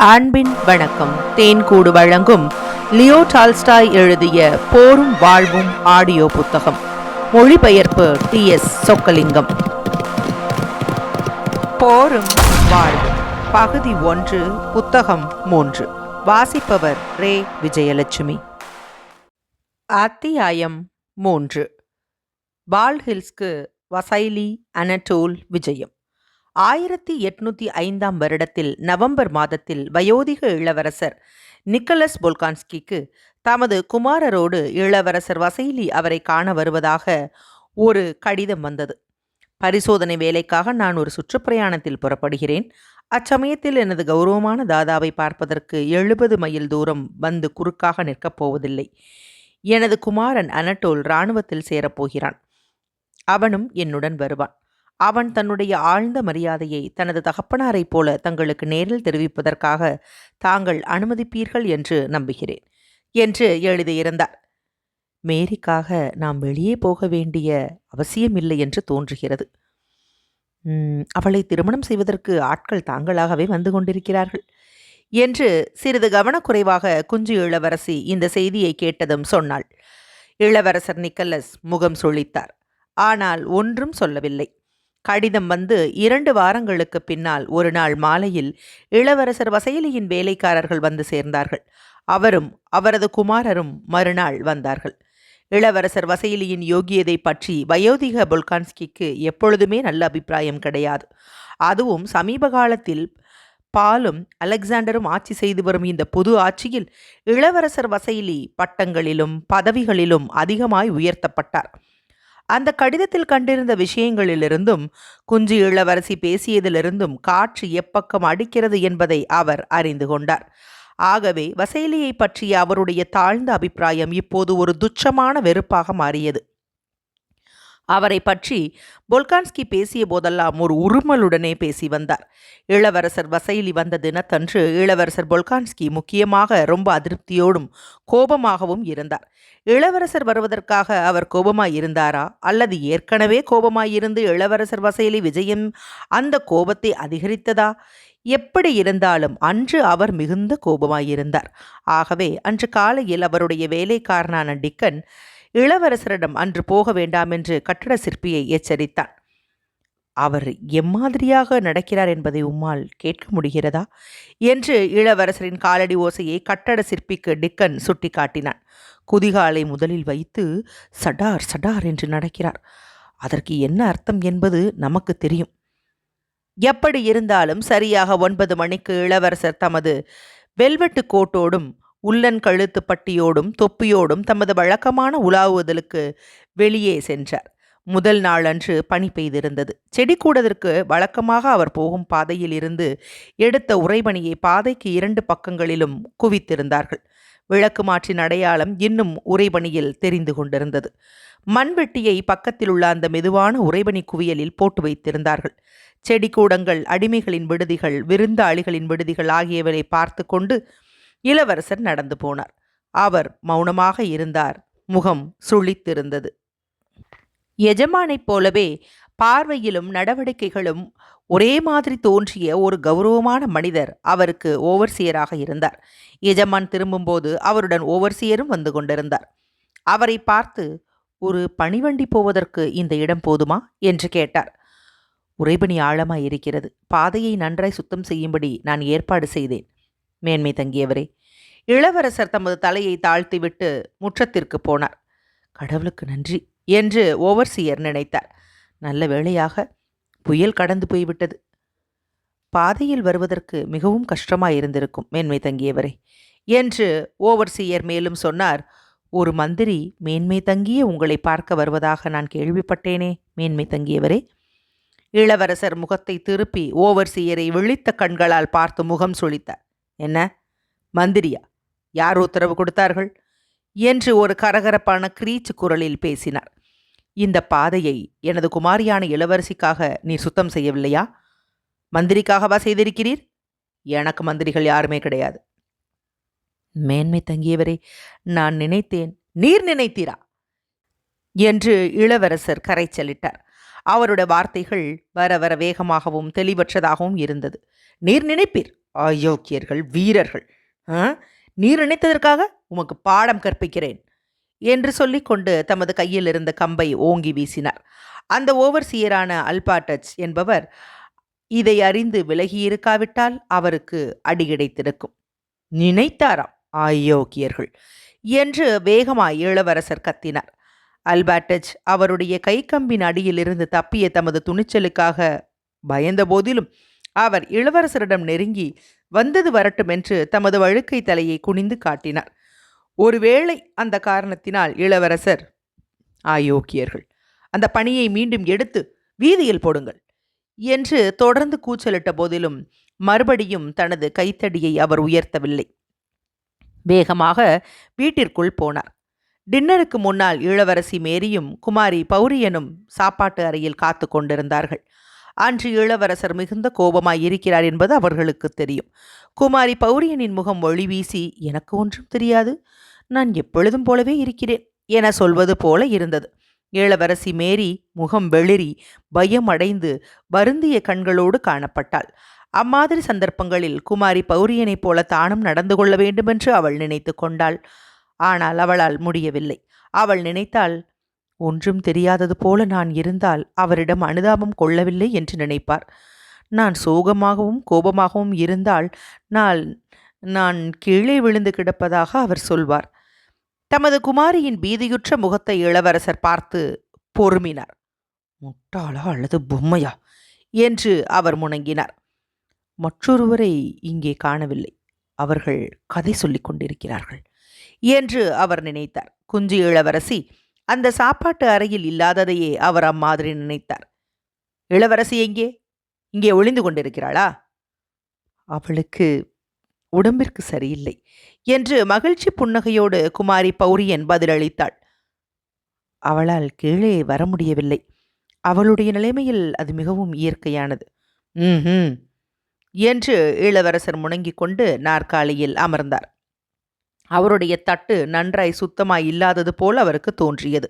அன்பின் வணக்கம். தேன்கூடு வழங்கும் லியோ டால்ஸ்டாய் எழுதிய போரும் வாழ்வும் ஆடியோ புத்தகம். மொழிபெயர்ப்பு டி எஸ் சொக்கலிங்கம். போரும் வாழ்வும். பகுதி ஒன்று புத்தகம் மூன்று. வாசிப்பவர் ரே. விஜயலட்சுமி. அத்தியாயம் மூன்று. பால்ஹில்ஸ்க்கு வசைலி அனடோல் விஜயம். ஆயிரத்தி எட்நூத்தி ஐந்தாம் வருடத்தில் நவம்பர் மாதத்தில் வயோதிக இளவரசர் நிக்கலஸ் பொல்கான்ஸ்கிக்கு தமது குமாரரோடு இளவரசர் வசைலி அவரை காண வருவதாக ஒரு கடிதம் வந்தது. பரிசோதனை வேலைக்காக நான் ஒரு சுற்றுப்பிரயாணத்தில் புறப்படுகிறேன். அச்சமயத்தில் எனது கௌரவமான தாதாவை பார்ப்பதற்கு எழுபது மைல் தூரம் வந்து குறுக்காக நிற்கப் போவதில்லை. எனது குமாரன் அனட்டோல் இராணுவத்தில் சேரப்போகிறான் அவனும் என்னுடன் வருவான். அவன் தன்னுடைய ஆழ்ந்த மரியாதையை தனது தகப்பனாரைப் போல தங்களுக்கு நேரில் தெரிவிப்பதற்காக தாங்கள் அனுமதிப்பீர்கள் என்று நம்புகிறேன் என்று எழுதியிருந்தார். மேரிக்காக நாம் வெளியே போக வேண்டிய அவசியமில்லை என்று தோன்றுகிறது. அவளை திருமணம் செய்வதற்கு ஆட்கள் தாங்களாகவே வந்து கொண்டிருக்கிறார்கள் என்று சிறிது கவனக்குறைவாக குஞ்சு இளவரசி இந்த செய்தியை கேட்டதும் சொன்னாள். இளவரசர் நிக்கலஸ் முகம் சுழித்தார். ஆனால் ஒன்றும் சொல்லவில்லை. கடிதம் வந்து இரண்டு வாரங்களுக்கு பின்னால் ஒரு நாள் மாலையில் இளவரசர் வசையலியின் வேலைக்காரர்கள் வந்து சேர்ந்தார்கள். அவரும் அவரது குமாரரும் மறுநாள் வந்தார்கள். இளவரசர் வசையிலியின் யோகியதை பற்றி வயோதிக பொல்கான்ஸ்கிக்கு எப்பொழுதுமே நல்ல அபிப்பிராயம் கிடையாது. அதுவும் சமீப காலத்தில் பாலும் அலெக்சாண்டரும் ஆட்சி செய்து வரும் இந்த புது ஆட்சியில் இளவரசர் வசைலி பட்டங்களிலும் பதவிகளிலும் அதிகமாய் உயர்த்தப்பட்டார். அந்த கடிதத்தில் கண்டிருந்த விஷயங்களிலிருந்தும் குஞ்சு இளவரசி பேசியதிலிருந்தும் காற்று எப்பக்கம் அடிக்கிறது என்பதை அவர் அறிந்து கொண்டார். ஆகவே வசைலியை பற்றிய அவருடைய தாழ்ந்த அபிப்பிராயம் இப்போது ஒரு துச்சமான வெறுப்பாக மாறியது. அவரை பற்றி பொல்கான்ஸ்கி பேசிய போதெல்லாம் ஒரு உருமலுடனே பேசி வந்தார். இளவரசர் வசைலி வந்த தினத்தன்று இளவரசர் பொல்கான்ஸ்கி முக்கியமாக ரொம்ப அதிருப்தியோடும் கோபமாகவும் இருந்தார். இளவரசர் வருவதற்காக அவர் கோபமாய் இருந்தாரா? அல்லது ஏற்கனவே கோபமாயிருந்து இளவரசர் வசைலி விஜயம் அந்த கோபத்தை அதிகரித்ததா? எப்படி இருந்தாலும் அன்று அவர் மிகுந்த கோபமாயிருந்தார் ஆகவே அன்று காலையில் அவருடைய வேலைக்காரனான டிக்கன் இளவரசரிடம் அன்று போக வேண்டாம் என்று கட்டட சிற்பியை எச்சரித்தான் அவர் எம்மாதிரியாக நடக்கிறார் என்பதை உம்மால் கேட்க முடிகிறதா? என்று இளவரசரின் காலடி ஓசையை கட்டட சிற்பிக்கு டிக்கன் சுட்டிக்காட்டினான். குதிகாலை முதலில் வைத்து சடார் சடார் என்று நடக்கிறார். அதற்கு என்ன அர்த்தம் என்பது நமக்கு தெரியும். எப்படி இருந்தாலும் சரியாக ஒன்பது மணிக்கு இளவரசர் தமது வெல்வெட்டு கோட்டோடும் உள்ளன் கழுத்து பட்டியோடும் தொப்பியோடும் தமது வழக்கமான உலாவுதலுக்கு வெளியே சென்றார். முதல் நாளன்று பனி பெய்திருந்தது. செடி கூடதற்கு வழக்கமாக அவர் போகும் பாதையில் இருந்து எடுத்த உறைபனியை பாதைக்கு இரண்டு பக்கங்களிலும் குவித்திருந்தார்கள். விளக்கு மாற்றின் அடையாளம் இன்னும் உறைபனியில் தெரிந்து கொண்டிருந்தது. மண்வெட்டியை பக்கத்தில் உள்ள அந்த மெதுவான உறைபனி குவியலில் போட்டு வைத்திருந்தார்கள். செடி கூடங்கள் அடிமைகளின் விடுதிகள் விருந்தாளிகளின் விடுதிகள் ஆகியவரை பார்த்து கொண்டு இளவரசர் நடந்து போனார். அவர் மௌனமாக இருந்தார். முகம் சுழித்திருந்தது. எஜமானைப் போலவே பார்வையிலும் நடவடிக்கைகளும் ஒரே மாதிரி தோன்றிய ஒரு கௌரவமான மனிதர் அவருக்கு ஓவர்சியராக இருந்தார். எஜமான் திரும்பும்போது அவருடன் ஓவர்சியரும் வந்து கொண்டிருந்தார். அவரை பார்த்து ஒரு பனிவண்டி போவதற்கு இந்த இடம் போதுமா? என்று கேட்டார். உறைபனி ஆழமாய் இருக்கிறது. பாதையை நன்றாய் சுத்தம் செய்யும்படி நான் ஏற்பாடு செய்தேன். மேன்மை தங்கியவரே. இளவரசர் தமது தலையை தாழ்த்திவிட்டு முற்றத்திற்கு போனார். கடவுளுக்கு நன்றி என்று ஓவர்சியர் நினைத்தார். நல்ல வேளையாக புயல் கடந்து போய்விட்டது. பாதையில் வருவதற்கு மிகவும் கஷ்டமாயிருந்திருக்கும் மேன்மை தங்கியவரே என்று ஓவர்சியர் மேலும் சொன்னார். ஒரு மந்திரி மேன்மை தங்கிய உங்களை பார்க்க வருவதாக நான் கேள்விப்பட்டேனே மேன்மை தங்கியவரே. இளவரசர் முகத்தை திருப்பி ஓவர்சியரை விழித்த கண்களால் பார்த்து முகம் சுழித்தார். என்ன? மந்திரியா யார் உத்தரவு கொடுத்தார்கள்? என்று ஒரு கரகரப்பான கிரீச்சு குரலில் பேசினார். இந்த பாதையை எனது குமாரியான இளவரசிக்காக நீ சுத்தம் செய்யவில்லையா? மந்திரிக்காகவா செய்திருக்கிறீர்? எனக்கு மந்திரிகள் யாருமே கிடையாது. மேன்மை தங்கியவரே நான் நினைத்தேன் நீர் நினைத்தீரா? என்று இளவரசர் கரைச்சலிட்டார் அவருடைய வார்த்தைகள் வர வர வேகமாகவும் தெளிவற்றதாகவும் இருந்தது. நீர் நினைப்பீர்? அயோக்கியர்கள் வீரர்கள் ஆ? நீர் நினைத்ததற்காக உமக்கு பாடம் கற்பிக்கிறேன் என்று சொல்லிக்கொண்டு தமது கையில் இருந்த கம்பை ஓங்கி வீசினார். அந்த ஓவர்சியரான அல்பாட்டச் என்பவர் இதை அறிந்து விலகியிருக்காவிட்டால் அவருக்கு அடி கிடைத்திருக்கும். நினைத்தாராம் அயோக்கியர்கள் என்று வேகமாய் இளவரசர் கத்தினார். அல்பாட்டச் அவருடைய கைக்கம்பின் அடியிலிருந்து தப்பிய தமது துணிச்சலுக்காக பயந்த போதிலும் அவர் இளவரசரிடம் நெருங்கி வந்தது வரட்டும் என்று தமது வழுக்கை தலையை குனிந்து காட்டினார். ஒருவேளை அந்த காரணத்தினால் இளவரசர் ஆயோக்கியர்கள் அந்த பணியை மீண்டும் எடுத்து வீதியில் போடுங்கள் என்று தொடர்ந்து கூச்சலிட்ட போதிலும் மறுபடியும் தனது கைத்தடியை அவர் உயர்த்தவில்லை. வேகமாக வீட்டிற்குள் போனார். டின்னருக்கு முன்னால் இளவரசி மேரியும் குமாரி பௌரியனும் சாப்பாட்டு அறையில் காத்து கொண்டிருந்தார்கள். அன்று இளவரசர் மிகுந்த கோபமாய் இருக்கிறார் என்பது அவர்களுக்கு தெரியும். குமாரி பௌரியனின் முகம் ஒளி வீசி எனக்கு ஒன்றும் தெரியாது. நான் எப்பொழுதும் போலவே இருக்கிறேன் என சொல்வது போல இருந்தது. இளவரசி மேரி முகம் வெளிரி பயம் அடைந்து வருந்திய கண்களோடு காணப்பட்டாள். அம்மாதிரி சந்தர்ப்பங்களில் குமாரி பௌரியனைப் போல தானும் நடந்து கொள்ள வேண்டுமென்று அவள் நினைத்து கொண்டாள். ஆனால் அவளால் முடியவில்லை. அவள் நினைத்தால் ஒன்றும் தெரியாதது போல நான் இருந்தால் அவரிடம் அனுதாபம் கொள்ளவில்லை என்று நினைப்பார். நான் சோகமாகவும் கோபமாகவும் இருந்தால் நான் நான் கீழே விழுந்து கிடப்பதாக அவர் சொல்வார். தமது குமாரியின் பீதியுற்ற முகத்தை இளவரசர் பார்த்து பொறுமினார். முட்டாளா அல்லது பொம்மையா? என்று அவர் முணங்கினார். மற்றொருவரை இங்கே காணவில்லை. அவர்கள் கதை சொல்லிக் கொண்டிருக்கிறார்கள் என்று அவர் நினைத்தார். குஞ்சு இளவரசி அந்த சாப்பாட்டு அறையில் இல்லாததையே அவர் அம்மாதிரி நினைத்தார். இளவரசி எங்கே? இங்கே ஒளிந்து கொண்டிருக்கிறாளா? அவளுக்கு உடம்பிற்கு சரியில்லை என்று மகிழ்ச்சி புன்னகையோடு குமாரி பௌரியன் பதிலளித்தாள். அவளால் கீழே வர முடியவில்லை. அவளுடைய நிலைமையில் அது மிகவும் இயற்கையானது. ம் என்று இளவரசர் முணங்கிக் கொண்டு நாற்காலியில் அமர்ந்தார். அவருடைய தட்டு நன்றாய் சுத்தமாய் இல்லாதது போல் அவருக்கு தோன்றியது.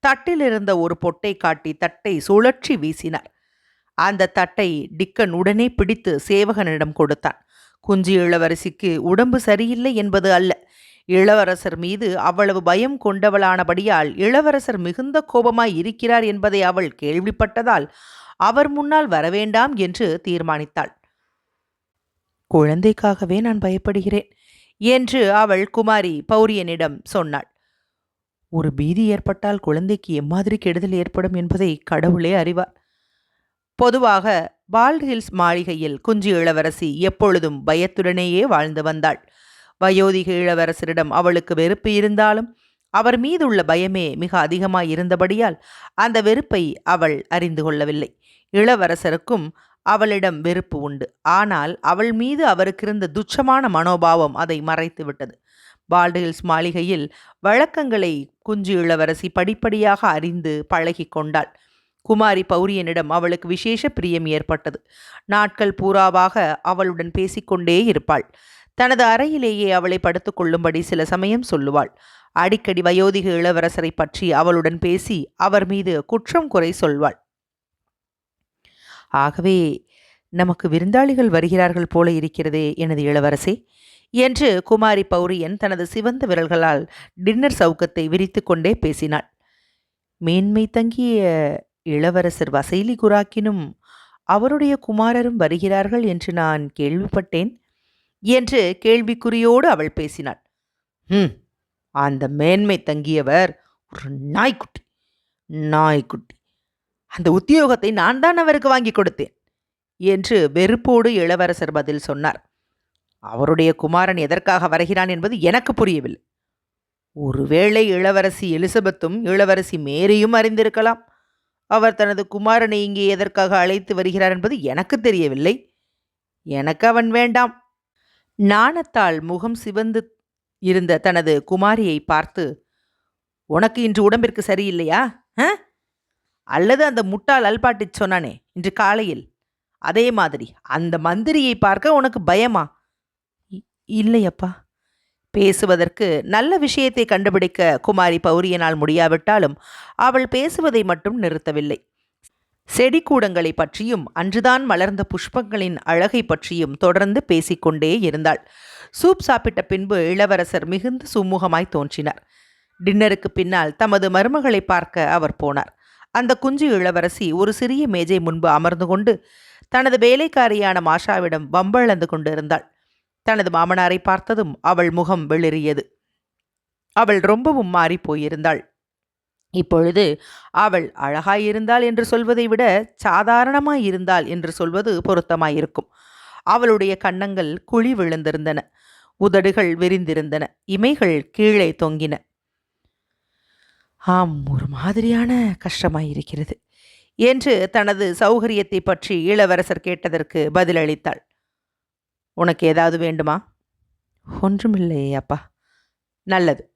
தட்டில் இருந்த ஒரு பொட்டை காட்டி தட்டை சுழற்றி வீசினார். அந்த தட்டை டிக்கன் உடனே பிடித்து சேவகனிடம் கொடுத்தான். குஞ்சு இளவரசிக்கு உடம்பு சரியில்லை என்பது அல்ல. இளவரசர் மீது அவ்வளவு பயம் கொண்டவளானபடியால் இளவரசர் மிகுந்த கோபமாய் இருக்கிறார் என்பதை அவள் கேள்விப்பட்டதால் அவர் முன்னால் வரவேண்டாம் என்று தீர்மானித்தாள். குழந்தைக்காகவே நான் பயப்படுகிறேன். என்று அவள் குமாரி பௌரியனிடம் சொன்னாள். ஒரு பீதி ஏற்பட்டால் குழந்தைக்கு எம்மாதிரி கெடுதல் ஏற்படும் என்பதை கடவுளே அறிவார். பொதுவாக பால்ஹில்ஸ் மாளிகையில் குஞ்சு இளவரசி எப்பொழுதும் பயத்துடனேயே வாழ்ந்து வந்தாள். வயோதிக இளவரசரிடம் அவளுக்கு வெறுப்பு இருந்தாலும் அவர் மீதுள்ள பயமே மிக அதிகமாய் இருந்தபடியால் அந்த வெறுப்பை அவள் அறிந்து கொள்ளவில்லை. இளவரசருக்கும் அவளிடம் வெறுப்பு உண்டு. ஆனால் அவள் மீது அவருக்கிருந்த துச்சமான மனோபாவம் அதை மறைத்து விட்டது. பால்டில்ஸ் மாளிகையில் வழக்கங்களை குஞ்சு இளவரசி படிப்படியாக அறிந்து பழகி கொண்டாள். குமாரி பௌரியனிடம் அவளுக்கு விசேஷ பிரியம் ஏற்பட்டது. நாட்கள் பூராவாக அவளுடன் பேசிக்கொண்டே இருப்பாள். தனது அறையிலேயே அவளை படுத்துக்கொள்ளும்படி சில சமயம் சொல்லுவாள். அடிக்கடி வயோதிக இளவரசரை பற்றி அவளுடன் பேசி அவர் மீது குற்றம் குறை சொல்வாள். ஆகவே நமக்கு விருந்தாளிகள் வருகிறார்கள் போல இருக்கிறதே எனது இளவரசி என்று குமாரி பௌரியன் தனது சிவந்த விரல்களால் டின்னர் சவுக்கத்தை விரித்து கொண்டே பேசினாள். மேன்மை தங்கிய இளவரசர் வசைலி குராக்கினும் அவருடைய குமாரரும் வருகிறார்கள் என்று நான் கேள்விப்பட்டேன் என்று கேள்விக்குறியோடு அவள் பேசினாள். ம் அந்த மேன்மை தங்கியவர் ஒரு நாய்க்குட்டி நாய்க்குட்டி. அந்த உத்தியோகத்தை நான் தான் அவருக்கு வாங்கி கொடுத்தேன் என்று வெறுப்போடு இளவரசர் பதில் சொன்னார். அவருடைய குமாரன் எதற்காக வருகிறான் என்பது எனக்கு புரியவில்லை. ஒருவேளை இளவரசி எலிசபெத்தும் இளவரசி மேரியும் அறிந்திருக்கலாம். அவர் தனது குமாரனை இங்கே எதற்காக அழைத்து வருகிறார் என்பது எனக்கு தெரியவில்லை. எனக்கு அவன் வேண்டாம். நாணத்தால் முகம் சிவந்து இருந்த தனது குமாரியை பார்த்து உனக்கு இன்று உடம்பிற்கு சரியில்லையா? ஆ? அல்லது அந்த முட்டாள் அல்பாட்டிச் சொன்னானே இன்று காலையில். அதே மாதிரி அந்த மந்திரியை பார்க்க உனக்கு பயமா? இல்லையப்பா. பேசுவதற்கு நல்ல விஷயத்தை கண்டுபிடிக்க குமாரி பௌரியனால் முடியாவிட்டாலும் அவள் பேசுவதை மட்டும் நிறுத்தவில்லை. செடி கூடங்களை பற்றியும் அன்றுதான் மலர்ந்த புஷ்பங்களின் அழகை பற்றியும் தொடர்ந்து பேசிக்கொண்டே இருந்தாள். சூப் சாப்பிட்ட பின்பு இளவரசர் மிகுந்த சுமூகமாய் தோன்றினார். டின்னருக்கு பின்னால் தமது மருமகளை பார்க்க அவர் போனார். அந்த குஞ்சு இளவரசி ஒரு சிறிய மேஜை முன்பு அமர்ந்து கொண்டு தனது வேலைக்காரியான மாஷாவிடம் வம்பளந்து கொண்டிருந்தாள். தனது மாமனாரை பார்த்ததும் அவள் முகம் வெளிறியது. அவள் ரொம்பவும் மாறி போயிருந்தாள். இப்பொழுது அவள் அழகாயிருந்தாள் என்று சொல்வதை விட சாதாரணமாயிருந்தாள் என்று சொல்வது பொருத்தமாயிருக்கும். அவளுடைய கன்னங்கள் குழி விழுந்திருந்தன. உதடுகள் விரிந்திருந்தன. இமைகள் கீழே தொங்கின. ஆம் ஒரு மாதிரியான கஷ்டமாயிருக்கிறது என்று தனது சௌகரியத்தை பற்றி இளவரசர் கேட்டதற்கு பதிலளித்தாள். உனக்கு ஏதாவது வேண்டுமா? ஒன்றுமில்லையே அப்பா. நல்லது.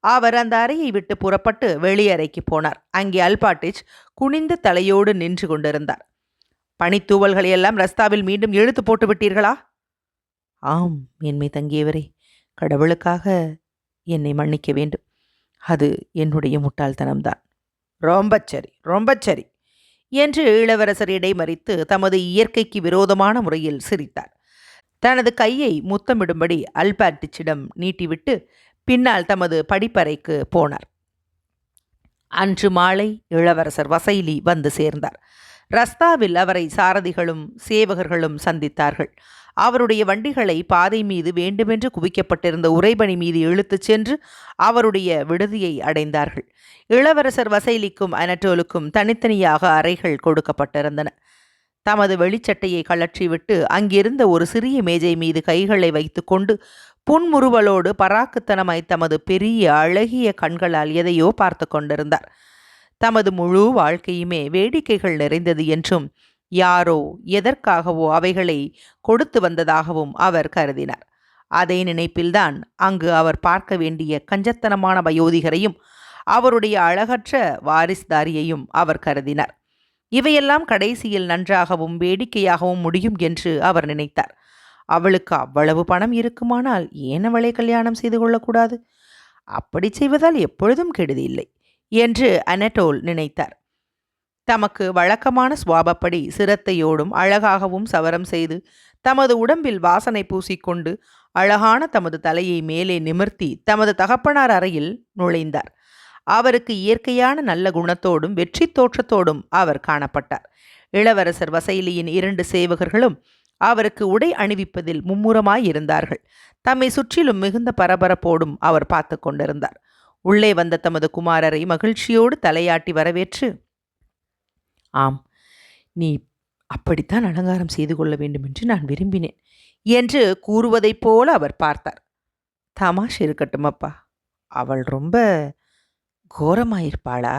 அவர் அந்த அறையை விட்டு புறப்பட்டு வெளியறைக்கு போனார். அங்கே அல்பாட்டிச் குனிந்த தலையோடு நின்று கொண்டிருந்தார். பனித்தூவல்களையெல்லாம் ரஸ்தாவில் மீண்டும் இழுத்து போட்டு விட்டீர்களா? ஆம் என்மை தங்கியவரே. கடவுளுக்காக என்னை மன்னிக்க வேண்டும். அது என்னுடைய முட்டாள்தனம்தான். ரொம்ப சரி ரொம்ப சரி என்று இளவரசர் இடைமறித்து தமது இயற்கைக்கு விரோதமான முறையில் சிரித்தார். தனது கையை முத்தமிடும்படி அல்பாட்டிச்சிடம் நீட்டிவிட்டு பின்னால் தமது படிப்பறைக்கு போனார். அன்று மாலை இளவரசர் வசைலி வந்து சேர்ந்தார். ரஸ்தாவில் அவரை சாரதிகளும் சேவகர்களும் சந்தித்தார்கள். அவருடைய வண்டிகளை பாதை மீது வேண்டுமென்று குவிக்கப்பட்டிருந்த உறைபனி மீது இழுத்துச் சென்று அவருடைய விடுதியை அடைந்தார்கள். இளவரசர் வசைலிக்கும் அனட்டோலுக்கும் தனித்தனியாக அறைகள் கொடுக்கப்பட்டிருந்தன. தமது வெளிச்சட்டையை கழற்றிவிட்டு அங்கிருந்த ஒரு சிறிய மேஜை மீது கைகளை வைத்துக்கொண்டு புன்முறுவலோடு பராக்குத்தனமாய் தமது பெரிய அழகிய கண்களால் எதையோ பார்த்து கொண்டிருந்தார். தமது முழு வாழ்க்கையுமே வேடிக்கைகள் நிறைந்தது என்றும் யாரோ எதற்காகவோ அவைகளை கொடுத்து வந்ததாகவும் அவர் கருதினார். அதே நினைப்பில்தான் அங்கு அவர் பார்க்க வேண்டிய கஞ்சத்தனமான வயோதிகரையும் அவருடைய அழகற்ற வாரிஸ்தாரியையும் அவர் கருதினார். இவையெல்லாம் கடைசியில் நன்றாகவும் வேடிக்கையாகவும் முடியும் என்று அவர் நினைத்தார். அவளுக்கு அவ்வளவு பணம் இருக்குமானால் ஏன் அவளை கல்யாணம் செய்து கொள்ளக்கூடாது? அப்படி செய்வதால் எப்பொழுதும் கெடுதி இல்லை என்று அனட்டோல் நினைத்தார். தமக்கு வழக்கமான சுவாபப்படி சிரத்தையோடும் அழகாகவும் சவரம் செய்து தமது உடம்பில் வாசனை பூசிக்கொண்டு அழகான தமது தலையை மேலே நிமிர்த்தி தமது தகப்பனார் அறையில் நுழைந்தார். அவருக்கு இயற்கையான நல்ல குணத்தோடும் வெற்றி தோற்றத்தோடும் அவர் காணப்பட்டார். இளவரசர் வசைலியின் இரண்டு சேவகர்களும் அவருக்கு உடை அணிவிப்பதில் மும்முரமாயிருந்தார்கள் தம்மை சுற்றிலும் மிகுந்த பரபரப்போடும் அவர் பார்த்து கொண்டிருந்தார். உள்ளே வந்த தமது குமாரரை மகிழ்ச்சியோடு தலையாட்டி வரவேற்று ஆம் நீ அப்படித்தான் அலங்காரம் செய்து கொள்ள வேண்டும் என்று நான் விரும்பினேன் என்று கூறுவதைப் போல அவர் பார்த்தார். தமாஷ் இருக்கட்டும் அப்பா அவள் ரொம்ப கோரமாயிருப்பாளா?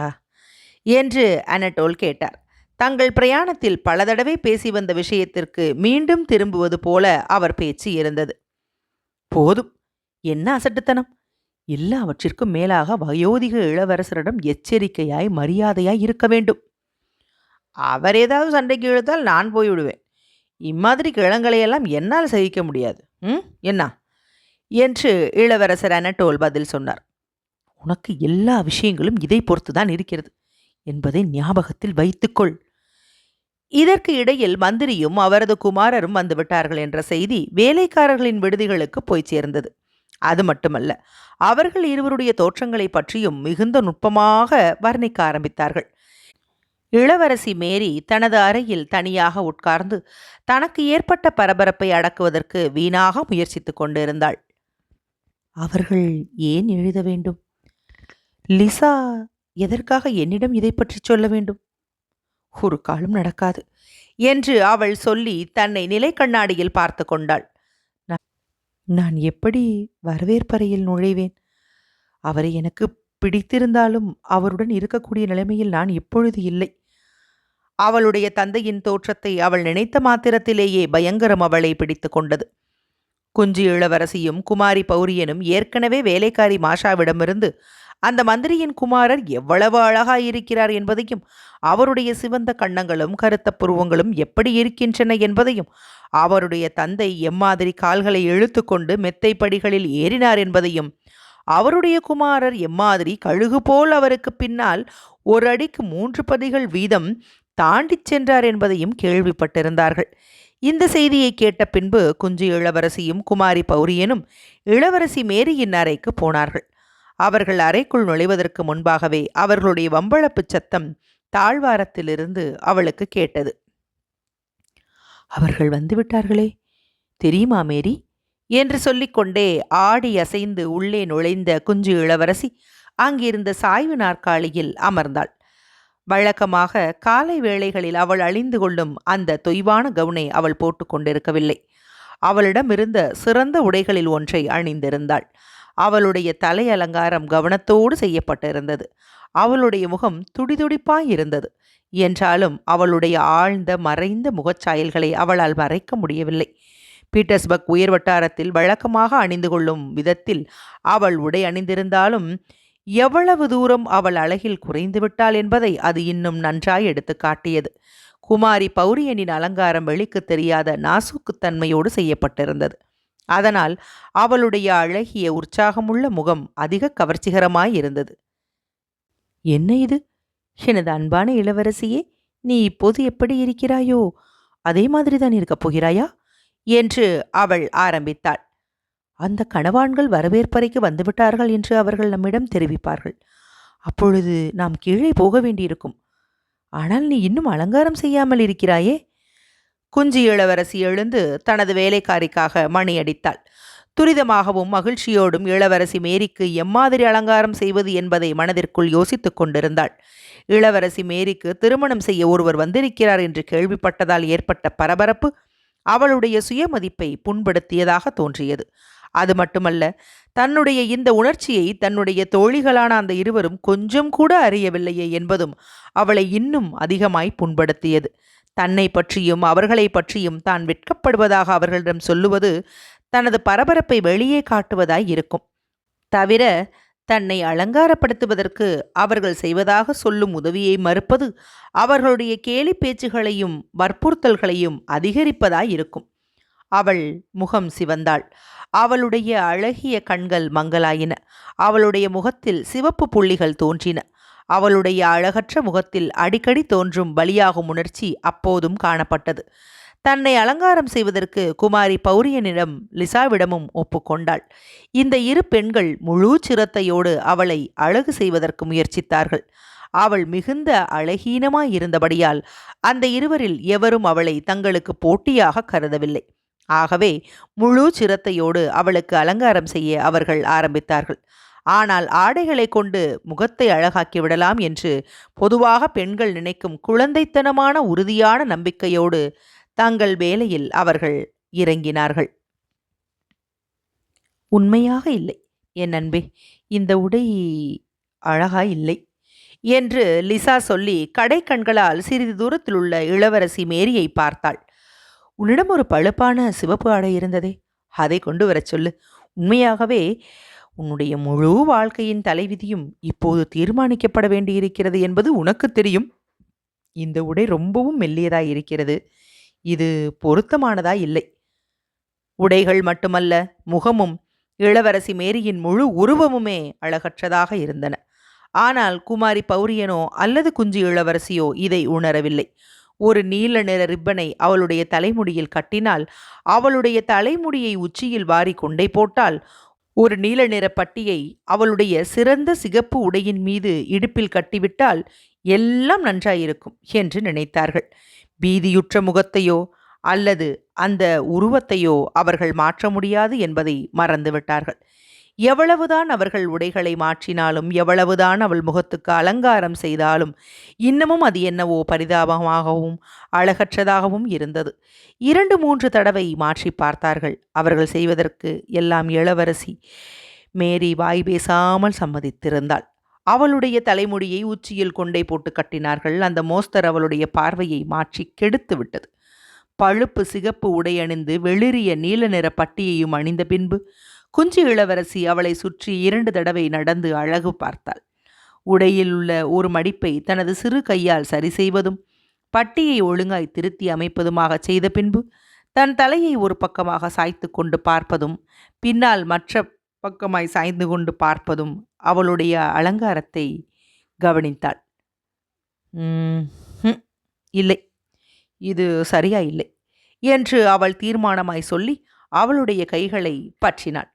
என்று அனட்டோல் கேட்டார். தங்கள் பிரயாணத்தில் பல தடவை பேசி வந்த விஷயத்திற்கு மீண்டும் திரும்புவது போல அவர் பேச்சு இருந்தது. போதும் என்ன அசட்டுத்தனம்? எல்லாவற்றிற்கும் மேலாக வயோதிக இளவரசரிடம் எச்சரிக்கையாய் மரியாதையாய் இருக்க வேண்டும். அவர் ஏதாவது சண்டைக்கு இழுத்தால் நான் போய்விடுவேன் இம்மாதிரி கிழங்களையெல்லாம் என்னால் சகிக்க முடியாது. ம்? என்ன? என்று இளவரசர் அனட்டோல் பதில் சொன்னார். உனக்கு எல்லா விஷயங்களும் இதை பொறுத்துதான் இருக்கிறது. என்பதை ஞாபகத்தில் வைத்துக்கொள். இதற்கு இடையில் மந்திரியும் அவரது குமாரரும் வந்துவிட்டார்கள் என்ற செய்தி வேலைக்காரர்களின் விடுதிகளுக்கு போய் சேர்ந்தது. அது மட்டுமல்ல அவர்கள் இருவருடைய தோற்றங்களை பற்றியும் மிகுந்த நுட்பமாக வர்ணிக்க ஆரம்பித்தார்கள். இளவரசி மேரி தனது அறையில் தனியாக உட்கார்ந்து தனக்கு ஏற்பட்ட பரபரப்பை அடக்குவதற்கு வீணாக முயற்சித்துக் கொண்டிருந்தாள். அவர்கள் ஏன் எழுத வேண்டும்? லிசா எதற்காக என்னிடம் இதை பற்றி சொல்ல வேண்டும்? ஒரு காலம் நடக்காது என்று அவள் சொல்லி தன்னை நிலை கண்ணாடியில் பார்த்து கொண்டாள். நான் எப்படி வரவேற்பறையில் நுழைவேன்? அவரை எனக்கு பிடித்திருந்தாலும் அவருடன் இருக்கக்கூடிய நிலைமையில் நான் இப்பொழுது இல்லை. அவளுடைய தந்தையின் தோற்றத்தை அவள் நினைத்த மாத்திரத்திலேயே பயங்கரம் அவளை பிடித்து கொண்டது குஞ்சு இளவரசியும் குமாரி பௌரியனும் ஏற்கனவே வேலைக்காரி மாஷாவிடமிருந்து அந்த மந்திரியின் குமாரர் எவ்வளவு அழகாயிருக்கிறார் என்பதையும் அவருடைய சிவந்த கண்ணங்களும் கருத்த புருவங்களும் எப்படி இருக்கின்றன என்பதையும் அவருடைய தந்தை எம்மாதிரி கால்களை இழுத்துக்கொண்டு மெத்தை படிகளில் ஏறினார் என்பதையும் அவருடைய குமாரர் எம்மாதிரி கழுகு போல் அவருக்கு பின்னால் ஒரு அடிக்கு மூன்று பதிகள் வீதம் தாண்டிச் சென்றார் என்பதையும் கேள்விப்பட்டிருந்தார்கள். இந்த செய்தியை கேட்ட பின்பு குஞ்சு இளவரசியும் குமாரி பௌரியனும் இளவரசி மேரியின் அறைக்கு போனார்கள். அவர்கள் அறைக்குள் நுழைவதற்கு முன்பாகவே அவர்களுடைய வம்பளப்பு சத்தம் தாழ்வாரத்திலிருந்து அவளுக்கு கேட்டது. அவர்கள் வந்துவிட்டார்களே தெரியுமா மேரி? என்று சொல்லிக்கொண்டே ஆடி அசைந்து உள்ளே நுழைந்த குஞ்சு இளவரசி அங்கிருந்த சாய்வு நாற்காலியில் அமர்ந்தாள். வழக்கமாக காலை வேளைகளில் அவள் அழிந்து கொள்ளும் அந்த தொய்வான கவுனை அவள் போட்டு கொண்டிருக்கவில்லை. அவளிடமிருந்த சிறந்த உடைகளில் ஒன்றை அணிந்திருந்தாள். அவளுடைய தலை அலங்காரம் கவனத்தோடு செய்யப்பட்டிருந்தது. அவளுடைய முகம் துடிதுடிப்பாய் இருந்தது. என்றாலும் அவளுடைய ஆழ்ந்த மறைந்த முகச்சாயல்களை அவளால் மறைக்க முடியவில்லை. பீட்டர்ஸ்பர்க் உயர் வட்டாரத்தில் வழக்கமாக அணிந்து கொள்ளும் விதத்தில் அவள் உடை அணிந்திருந்தாலும் எவ்வளவு தூரம் அவள் அழகில் குறைந்துவிட்டாள் என்பதை அது இன்னும் நன்றாய் எடுத்து காட்டியது. குமாரி பௌரியனின் அலங்காரம் வெளிக்கு தெரியாத நாசுக்குத்தன்மையோடு செய்யப்பட்டிருந்தது. அதனால் அவளுடைய அழகிய உற்சாகமுள்ள முகம் அதிக கவர்ச்சிகரமாய் இருந்தது. என்ன இது? எனது அன்பான இளவரசியே நீ இப்போது எப்படி இருக்கிறாயோ அதே மாதிரிதான் இருக்கப் போகிறாயா? என்று அவள் ஆரம்பித்தாள். அந்த கணவான்கள் வரவேற்பறைக்கு வந்துவிட்டார்கள் என்று அவர்கள் நம்மிடம் தெரிவிப்பார்கள். அப்பொழுது நாம் கீழே போக வேண்டியிருக்கும். ஆனால் நீ இன்னும் அலங்காரம் செய்யாமல் இருக்கிறாயே? குஞ்சி இளவரசி எழுந்து தனது வேலைக்காரிக்காக மணியடித்தாள். துரிதமாகவும் மகிழ்ச்சியோடும் இளவரசி மேரிக்கு எம்மாதிரி அலங்காரம் செய்வது என்பதை மனதிற்குள் யோசித்துக் கொண்டிருந்தாள். இளவரசி மேரிக்கு திருமணம் செய்ய ஒருவர் வந்திருக்கிறார் என்று கேள்விப்பட்டதால் ஏற்பட்ட பரபரப்பு அவளுடைய சுயமதிப்பை புண்படுத்தியதாக தோன்றியது. அது மட்டுமல்ல தன்னுடைய இந்த உணர்ச்சியை தன்னுடைய தோழிகளான அந்த இருவரும் கொஞ்சம் கூட அறியவில்லையே என்பதும் அவளை இன்னும் அதிகமாய் புண்படுத்தியது. தன்னை பற்றியும் அவர்களை பற்றியும் தான் வெட்கப்படுவதாக அவர்களிடம் சொல்லுவது தனது பரபரப்பை வெளியே காட்டுவதாய் இருக்கும். தவிர தன்னை அலங்காரப்படுத்துவதற்கு அவர்கள் செய்வதாக சொல்லும் உதவியை மறுப்பது அவர்களுடைய கேலி பேச்சுகளையும் வற்புறுத்தல்களையும் அதிகரிப்பதாய் இருக்கும். அவள் முகம் சிவந்தாள். அவளுடைய அழகிய கண்கள் மங்கலாயின. அவளுடைய முகத்தில் சிவப்பு புள்ளிகள் தோன்றின. அவளுடைய அழகற்ற முகத்தில் அடிக்கடி தோன்றும் பலியாகும் உணர்ச்சி அப்போதும் காணப்பட்டது. தன்னை அலங்காரம் செய்வதற்கு குமாரி பௌரியனிடம் லிசாவிடமும் ஒப்புக்கொண்டாள் இந்த இரு பெண்கள் முழு சிரத்தையோடு அவளை அழகு செய்வதற்கு முயற்சித்தார்கள். அவள் மிகுந்த அழகீனமாய் இருந்தபடியால் அந்த இருவரில் எவரும் அவளை தங்களுக்கு போட்டியாக கருதவில்லை. ஆகவே முழு சிரத்தையோடு அவளுக்கு அலங்காரம் செய்ய அவர்கள் ஆரம்பித்தார்கள். ஆனால் ஆடைகளை கொண்டு முகத்தை அழகாக்கி விடலாம் என்று பொதுவாக பெண்கள் நினைக்கும் குழந்தைத்தனமான உறுதியான நம்பிக்கையோடு தங்கள் வேலையில் அவர்கள் இறங்கினார்கள். உண்மையாக இல்லை என் அன்பே இந்த உடை அழகா இல்லை என்று லிசா சொல்லி கடை கண்களால் சிறிது தூரத்தில் உள்ள இளவரசி மேரியை பார்த்தாள். உன்னிடம் ஒரு பழுப்பான சிவப்பு ஆடை இருந்ததே. அதை கொண்டு வரச் சொல்லு. உண்மையாகவே உன்னுடைய முழு வாழ்க்கையின் தலைவிதியும் இப்போது தீர்மானிக்கப்பட வேண்டியிருக்கிறது என்பது உனக்கு தெரியும். இந்த உடை ரொம்பவும் மெல்லியதாய் இருக்கிறது. இது பொருத்தமானதா? இல்லை. உடைகள் மட்டுமல்ல முகமும் இளவரசி மேரியின் முழு உருவமுமே அழகற்றதாக இருந்தன. ஆனால் குமாரி பௌரியனோ அல்லது குஞ்சு இளவரசியோ இதை உணரவில்லை. ஒரு நீல நிற ரிப்பனை அவளுடைய தலைமுடியில் கட்டினால் அவளுடைய தலைமுடியை உச்சியில் வாரி கொண்டை போட்டால் ஒரு நீல நிற பட்டியை அவளுடைய சிறந்த சிகப்பு உடையின் மீது இடுப்பில் கட்டிவிட்டால் எல்லாம் நன்றாயிருக்கும் என்று நினைத்தார்கள். பீதியுற்ற முகத்தையோ அல்லது அந்த உருவத்தையோ அவர்கள் மாற்ற முடியாது என்பதை மறந்துவிட்டார்கள். எவ்வளவுதான் அவர்கள் உடைகளை மாற்றினாலும் எவ்வளவுதான் அவள் முகத்துக்கு அலங்காரம் செய்தாலும் இன்னமும் அது என்னவோ பரிதாபமாகவும் அழகற்றதாகவும் இருந்தது. இரண்டு மூன்று தடவை மாற்றி பார்த்தார்கள். அவர்கள் செய்வதற்கு எல்லாம் இளவரசி மேரி வாய் பேசாமல் சம்மதித்திருந்தாள். அவளுடைய தலைமுடியை உச்சியில் கொண்டை போட்டு கட்டினார்கள். அந்த மோஸ்தர் அவளுடைய பார்வையை மாற்றி கெடுத்து விட்டது. பழுப்பு சிகப்பு உடையணிந்து வெளிரிய நீல நிற பட்டியையும் அணிந்த பின்பு குஞ்சு இளவரசி அவளை சுற்றி இரண்டு தடவை நடந்து அழகு பார்த்தாள். உடையில் உள்ள ஒரு மடிப்பை தனது சிறு கையால் சரி செய்வதும் பட்டியை ஒழுங்காய் திருத்தி அமைப்பதுமாக செய்த பின்பு தன் தலையை ஒரு பக்கமாக சாய்த்து கொண்டு பார்ப்பதும் பின்னால் மற்ற பக்கமாய் சாய்ந்து கொண்டு பார்ப்பதும் அவளுடைய அலங்காரத்தை கவனித்தாள். இல்லை இது சரியா இல்லை என்று அவள் தீர்மானமாய் சொல்லி அவளுடைய கைகளை பற்றினாள்.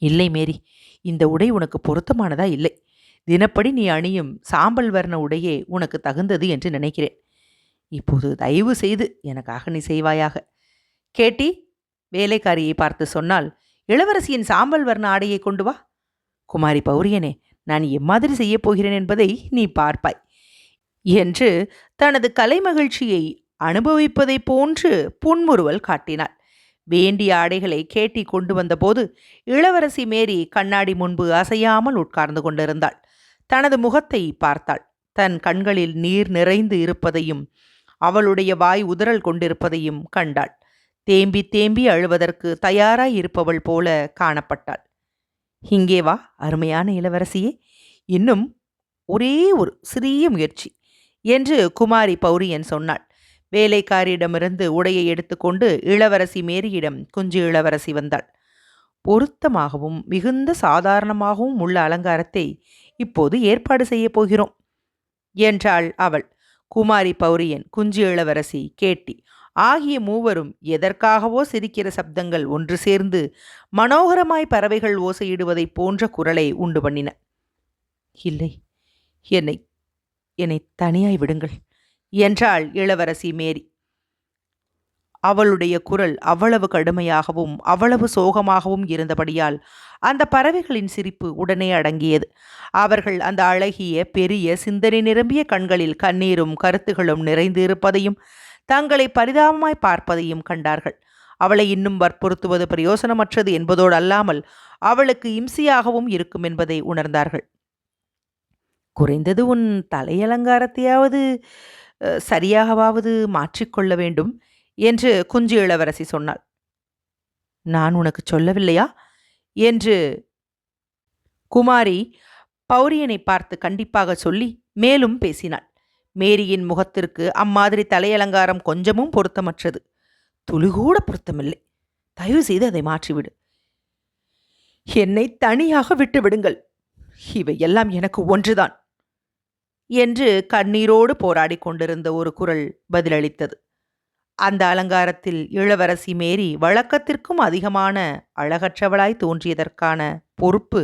இல்லை மேரி இந்த உடை உனக்கு பொருத்தமானதா இல்லை. தினப்படி நீ அணியும் சாம்பல் வர்ண உடையே உனக்கு தகுந்தது என்று நினைக்கிறேன். இப்போது தயவு செய்து எனக்காக நீ செய்வாயாக. கேட்டி வேலைக்காரியை பார்த்து சொன்னால் இளவரசியின் சாம்பல் வர்ண ஆடையை கொண்டு வா. குமாரி பௌரியனே நான் எம்மாதிரி செய்யப் போகிறேன் என்பதை நீ பார்ப்பாய். என்று தனது கலை மகிழ்ச்சியை அனுபவிப்பதைப் போன்று புன்முறுவல் காட்டினாள். வேண்டிய ஆடைகளை கேட்டி கொண்டு வந்தபோது இளவரசி மேரி கண்ணாடி முன்பு அசையாமல் உட்கார்ந்து கொண்டிருந்தாள். தனது முகத்தை பார்த்தாள். தன் கண்களில் நீர் நிறைந்து இருப்பதையும் அவளுடைய வாய் உதறல் கொண்டிருப்பதையும் கண்டாள். தேம்பி தேம்பி அழுவதற்கு தயாராய் இருப்பவள் போல காணப்பட்டாள். இங்கே வா அருமையான இளவரசியே. இன்னும் ஒரே ஒரு சிறிய முயற்சி என்று குமாரி பௌரியன் சொன்னாள். வேலைக்காரியிடமிருந்து உடையை எடுத்துக்கொண்டு இளவரசி மேரியிடம் குஞ்சு இளவரசி வந்தாள். பொருத்தமாகவும் மிகுந்த சாதாரணமாகவும் உள்ள அலங்காரத்தை இப்போது ஏற்பாடு செய்யப் போகிறோம் என்றாள் அவள். குமாரி பௌரியன் குஞ்சு இளவரசி கேட்டி ஆகிய மூவரும் எதற்காகவோ சிரிக்கிற சப்தங்கள் ஒன்று சேர்ந்து மனோகரமாய் பறவைகள் ஓசையிடுவதைப் போன்ற குரலை உண்டு பண்ணின. இல்லை என்னை என்னை தனியாய் விடுங்கள். என்றாள் இளவரசி மேரி. அவளுடைய குரல் அவ்வளவு கடுமையாகவும் அவ்வளவு சோகமாகவும் இருந்தபடியால் அந்த பறவைகளின் சிரிப்பு உடனே அடங்கியது. அவர்கள் அந்த அழகிய பெரிய சிந்தனை நிரம்பிய கண்களில் கண்ணீரும் கருத்துகளும் நிறைந்து இருப்பதையும் தங்களை பரிதாபமாய் பார்ப்பதையும் கண்டார்கள். அவளை இன்னும் வற்புறுத்துவது பிரயோசனமற்றது என்பதோடு அல்லாமல் அவளுக்கு இம்சியாகவும் இருக்கும் என்பதை உணர்ந்தார்கள். குறைந்தது உன் தலையலங்காரத்தையாவது சரியாகவாவது மாற்றிக்கொள்ள வேண்டும் என்று குஞ்சு இளவரசி சொன்னாள். நான் உனக்கு சொல்லவில்லையா? என்று குமாரி பௌரியனை பார்த்து கண்டிப்பாக சொல்லி மேலும் பேசினாள். மேரியின் முகத்திற்கு அம்மாதிரி தலையலங்காரம் கொஞ்சமும் பொருத்தமற்றது. துளிகூட பொருத்தமில்லை. தயவு செய்து அதை மாற்றிவிடு. என்னை தனியாக விட்டு விடுங்கள் இவையெல்லாம் எனக்கு ஒன்றுதான். என்று கண்ணீரோடு போராடி கொண்டிருந்த ஒரு குரல் பதிலளித்தது. அந்த அலங்காரத்தில் இளவரசி மேரி வழக்கத்திற்கும் அதிகமான அழகற்றவளாய் தோன்றியதற்கான பொறுப்பு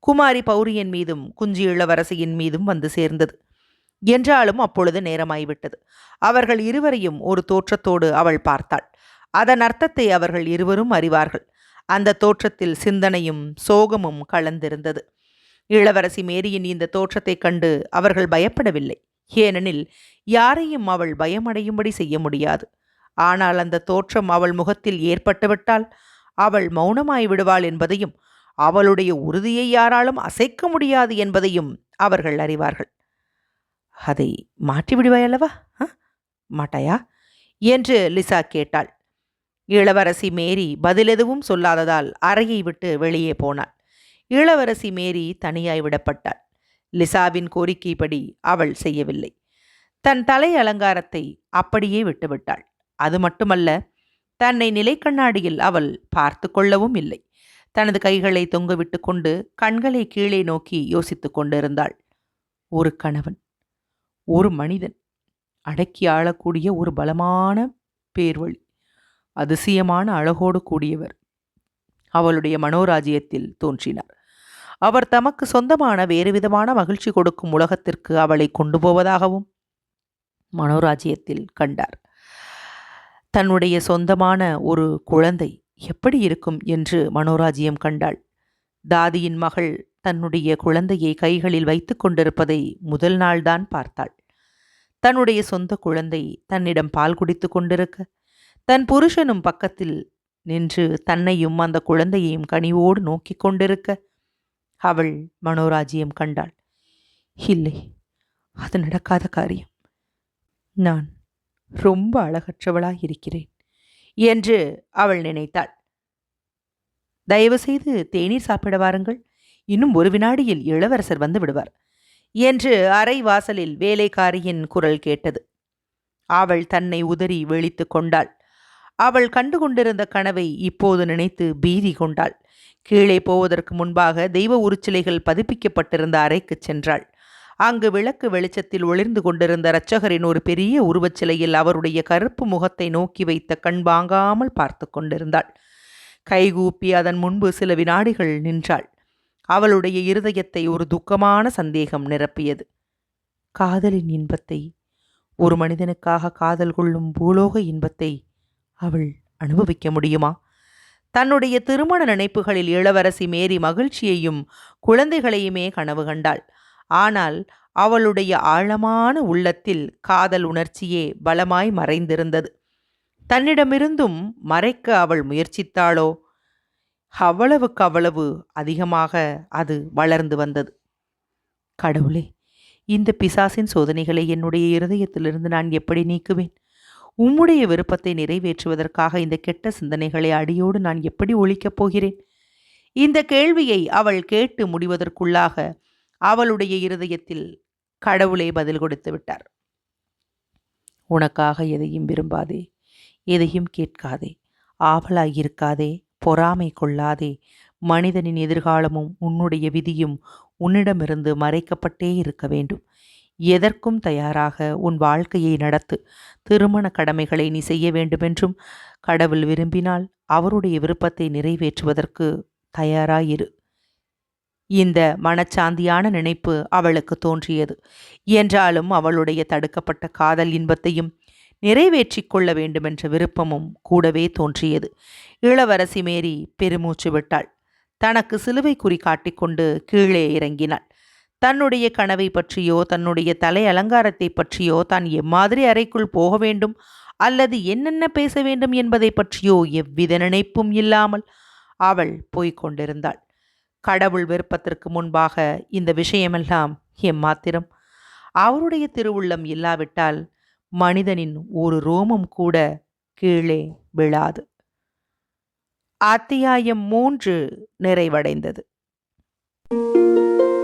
குமாரி பௌரியன் மீதும் குஞ்சி இளவரசியின் மீதும் வந்து சேர்ந்தது. என்றாலும் அப்பொழுது நேரமாய்விட்டது. அவர்கள் இருவரையும் ஒரு தோற்றத்தோடு அவள் பார்த்தாள். அதன் அர்த்தத்தை அவர்கள் இருவரும் அறிவார்கள். அந்த தோற்றத்தில் சிந்தனையும் சோகமும் கலந்திருந்தது. இளவரசி மேரியின் இந்த தோற்றத்தைக் கண்டு அவர்கள் பயப்படவில்லை. ஏனெனில் யாரையும் அவள் பயமடையும்படி செய்ய முடியாது. ஆனால் அந்த தோற்றம் அவள் முகத்தில் ஏற்பட்டுவிட்டால் அவள் மௌனமாய் விடுவாள் என்பதையும் அவளுடைய உறுதியை யாராலும் அசைக்க முடியாது என்பதையும் அவர்கள் அறிவார்கள். அதை மாற்றி விடுவாயல்லவா மாட்டாயா? என்று லிசா கேட்டாள். இளவரசி மேரி பதில் எதுவும் சொல்லாததால் அறையை விட்டு வெளியே போனாள். இளவரசி மேரி தனியாய் விடப்பட்டாள். லிசாவின் கோரிக்கைப்படி அவள் செய்யவில்லை. தன் தலை அலங்காரத்தை அப்படியே விட்டுவிட்டாள். அது மட்டுமல்ல தன்னை நிலைக்கண்ணாடியில் அவள் பார்த்து கொள்ளவும் இல்லை. தனது கைகளை தொங்கவிட்டு கொண்டு கண்களை கீழே நோக்கி யோசித்துக் கொண்டிருந்தாள். ஒரு கணவன் ஒரு மனிதன் அடக்கி ஆளக்கூடிய ஒரு பலமான பேர்வழி அதிசயமான அழகோடு கூடியவர். அவளுடைய மனோராஜ்யத்தில் தோன்றினார். அவர் தமக்கு சொந்தமான வேறு விதமான மகிழ்ச்சி கொடுக்கும் உலகத்திற்கு அவளை கொண்டு போவதாகவும் மனோராஜ்யத்தில் கண்டார். தன்னுடைய சொந்தமான ஒரு குழந்தை எப்படி இருக்கும் என்று மனோராஜ்யம் கண்டாள். தாதியின் மகள் தன்னுடைய குழந்தையை கைகளில் வைத்து கொண்டிருப்பதை முதல் நாள்தான் பார்த்தாள். தன்னுடைய சொந்த குழந்தை தன்னிடம் பால் குடித்து கொண்டிருக்க தன் புருஷனும் பக்கத்தில் நின்று தன்னையும் அந்த குழந்தையையும் கனிவோடு நோக்கிக் கொண்டிருக்க அவள் மனோராஜ்யம் கண்டாள். இல்லை அது நடக்காத காரியம். நான் ரொம்ப அழகற்றவளாய் இருக்கிறேன் என்று அவள் நினைத்தாள். தயவு செய்து தேநீர் சாப்பிட வாருங்கள். இன்னும் ஒரு வினாடியில் இளவரசர் வந்து விடுவார் என்று அறை வாசலில் வேலைக்காரியின் குரல் கேட்டது. அவள் தன்னை உதறி வெளித்து கொண்டாள். அவள் கண்டு கொண்டிருந்த கனவை இப்போது நினைத்து பீதி கொண்டாள். கீழே போவதற்கு முன்பாக தெய்வ உருச்சிலைகள் பதிப்பிக்கப்பட்டிருந்த அறைக்கு சென்றாள். அங்கு விளக்கு வெளிச்சத்தில் ஒளிர்ந்து கொண்டிருந்த இரட்சகரின் ஒரு பெரிய உருவச்சிலையில் அவருடைய கருப்பு முகத்தை நோக்கி வைத்த கண் வாங்காமல் பார்த்து கொண்டிருந்தாள். கைகூப்பி அதன் முன்பு சில வினாடிகள் நின்றாள். அவளுடைய இருதயத்தை ஒரு துக்கமான சந்தேகம் நிரப்பியது. காதலின் இன்பத்தை ஒரு மனிதனுக்காக காதல் கொள்ளும் பூலோக இன்பத்தை அவள் அனுபவிக்க முடியுமா? தன்னுடைய திருமண நினைப்புகளில் இளவரசி மேரி மகிழ்ச்சியையும் குழந்தைகளையுமே கனவு கண்டாள். ஆனால் அவளுடைய ஆழமான உள்ளத்தில் காதல் உணர்ச்சியே பலமாய் மறைந்திருந்தது. தன்னிடமிருந்தும் மறைக்க அவள் முயற்சித்தாளோ? அவ்வளவுக்கு அவ்வளவு அதிகமாக அது வளர்ந்து வந்தது. கடவுளே இந்த பிசாசின் சோதனைகளை என்னுடைய இருதயத்திலிருந்து நான் எப்படி நீக்குவேன்? உம்முடைய விருப்பத்தை நிறைவேற்றுவதற்காக இந்த கெட்ட சிந்தனைகளை அடியோடு நான் எப்படி ஒழிக்கப் போகிறேன்? இந்த கேள்வியை அவள் கேட்டு முடிவதற்குள்ளாக அவளுடைய இருதயத்தில் கடவுளே பதில் கொடுத்து விட்டார். உனக்காக எதையும் விரும்பாதே எதையும் கேட்காதே ஆவலாயிருக்காதே பொறாமை கொள்ளாதே மனிதனின் எதிர்காலமும் உன்னுடைய விதியும் உன்னிடமிருந்து மறைக்கப்பட்டே இருக்க வேண்டும். எதற்கும் தயாராக உன் வாழ்க்கையை நடத்து. திருமண கடமைகளை நீ செய்ய வேண்டுமென்றும் கடவுள் விரும்பினால் அவருடைய விருப்பத்தை நிறைவேற்றுவதற்கு தயாராயிரு. இந்த மனச்சாந்தியான நினைப்பு அவளுக்கு தோன்றியது. என்றாலும் அவளுடைய தடுக்கப்பட்ட காதல் இன்பத்தையும் நிறைவேற்றிக் கொள்ள வேண்டுமென்ற விருப்பமும் கூடவே தோன்றியது. இளவரசி மேரி பெருமூச்சு விட்டாள். தனக்கு சிலுவை குறி காட்டிக்கொண்டு கீழே இறங்கினாள். தன்னுடைய கனவை பற்றியோ தன்னுடைய தலை அலங்காரத்தை பற்றியோ தான் எம்மாதிரி அறைக்குள் போக வேண்டும் அல்லது என்னென்ன பேச வேண்டும் என்பதை பற்றியோ எவ்வித நினைப்பும் இல்லாமல் அவள் போய்க் கொண்டிருந்தாள். கடவுள் விருப்பத்திற்கு முன்பாக இந்த விஷயமெல்லாம் எம்மாத்திரம். அவருடைய திருவுள்ளம் இல்லாவிட்டால் மனிதனின் ஒரு ரோமம் கூட கீழே விழாது. அத்தியாயம் மூன்று நிறைவடைந்தது. thank you